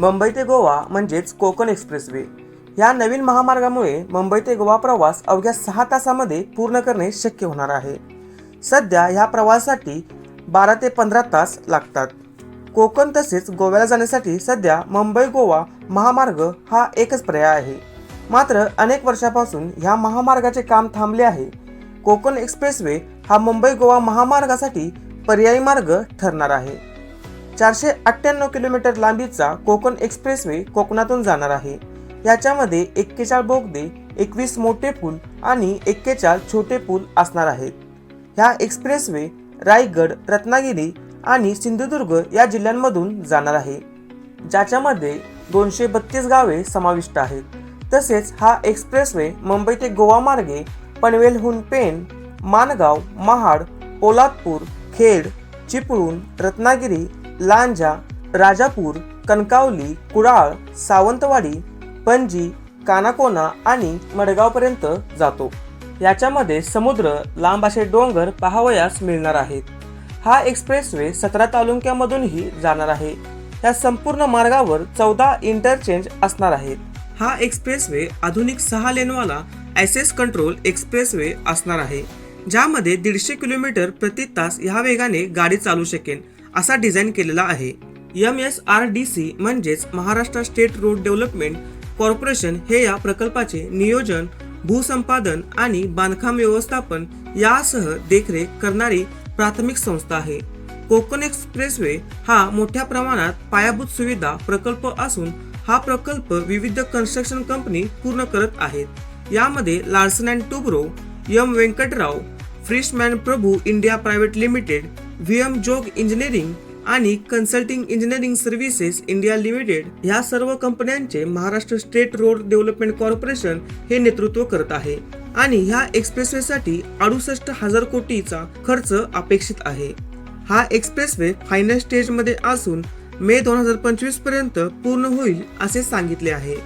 मुंबई ते गोवा म्हणजेच कोकण एक्सप्रेसवे. या नवीन महामार्गामुळे मुंबई ते गोवा प्रवास अवघ्या सहा तासामध्ये पूर्ण करणे शक्य होणार आहे. सध्या ह्या प्रवासासाठी बारा ते पंधरा तास लागतात. कोकण तसेच गोव्याला जाण्यासाठी सध्या मुंबई गोवा महामार्ग हा एकच पर्याय आहे. मात्र अनेक वर्षापासून ह्या महामार्गाचे काम थांबले आहे. कोकण एक्सप्रेसवे हा मुंबई गोवा महामार्गासाठी पर्यायी मार्ग ठरणार आहे. चारशे अठ्ठ्याण्णव किलोमीटर लांबीचा कोकण एक्सप्रेसवे कोकणातून जाणार आहे. याच्यामध्ये एक्केचाळ बोगदे एकवीस मोठे पूल आणि एक्केचाळ छोटे पूल असणार आहेत. ह्या एक्सप्रेसवे रायगड रत्नागिरी आणि सिंधुदुर्ग या जिल्ह्यांमधून जाणार आहे. ज्याच्यामध्ये दोनशे बत्तीस गावे समाविष्ट आहेत. तसेच हा एक्सप्रेसवे मुंबई ते गोवा मार्गे पनवेलहून पेण मानगाव महाड पोलादपूर खेड चिपळूण रत्नागिरी लांजा राजापूर कणकावली कुडाळ सावंतवाडी पणजी कानाकोना आणि मडगावपर्यंत जातो. याच्यामध्ये समुद्र लांब असे डोंगर पाहावयास मिळणार आहेत. हा एक्सप्रेसवे सतरा तालुक्यामधूनही जाणार आहे. या संपूर्ण मार्गावर चौदा इंटरचेंज असणार आहेत. हा एक्सप्रेसवे आधुनिक सहा लेनवाला ॲसेस कंट्रोल एक्सप्रेसवे असणार आहे ज्यामध्ये दीडशे किलोमीटर प्रति तास ह्या वेगाने गाडी चालू शकेल. असा डिझाईन केलेला आहे. M S R D C म्हणजेच Maharashtra state road development corporation हे या प्रकल्पाचे नियोजन भूसंपादन आणि बांधकाम व्यवस्थापन यासह देखरेख करणारी प्राथमिक संस्था आहे. कोकण एक्सप्रेसवे हा मोठ्या प्रमाणात पायाभूत सुविधा प्रकल्प असून हा प्रकल्प विविध कन्स्ट्रक्शन कंपनी पूर्ण करत आहेत. यामध्ये Larsen and Toubro M Venkatrao Frischmann Prabhu India private limited V M Jog engineering आणि consulting engineering services India limited ह्या सर्व कंपन्यांचे Maharashtra state road development corporation हे नेतृत्व करत आहे आणि ह्या एक्सप्रेसवेसाठी अडुसष्ट हजार कोटीचा खर्च अपेक्षित आहे. हा एक्सप्रेसवे फायनल स्टेजमध्ये असून मे दोन हजार पंचवीसपर्यंत पूर्ण होईल असे सांगितले आहे.